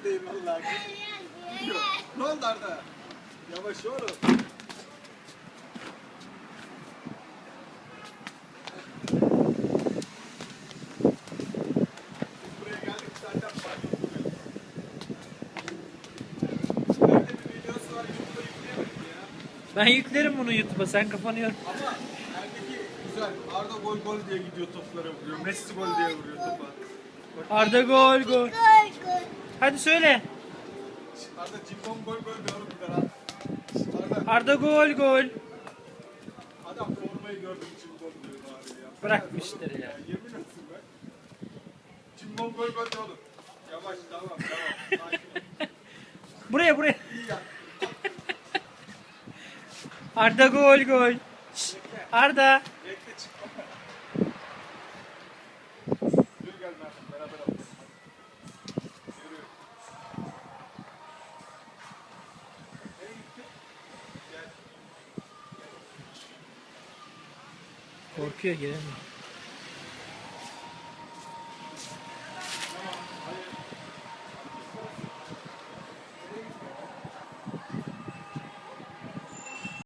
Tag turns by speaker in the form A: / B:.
A: da değil vallahi. Ne oldu Arda? Yavaş oğlum.
B: Ben yüklerim bunu YouTube'a sen kafanı yor.
A: Ama erkeki güzel. Arda gol gol diye gidiyor toplara vuruyor. Messi gol diye vuruyor topa.
B: Arda gol gol. Hadi söyle.
A: Arda cimbom gol gol de oğlum bir daha. Arda
B: Arda gol gol.
A: adam formayı gördüm cimbom diyor bari ya.
B: Bırakmıştır ya.
A: Ya yemin olsun be. Cimbom gol gol de oğlum. Yavaş tamam tamam.
B: Buraya buraya. Arda gol gol. Şşt, Arda.
A: Bekle çıkma.
B: Porque ya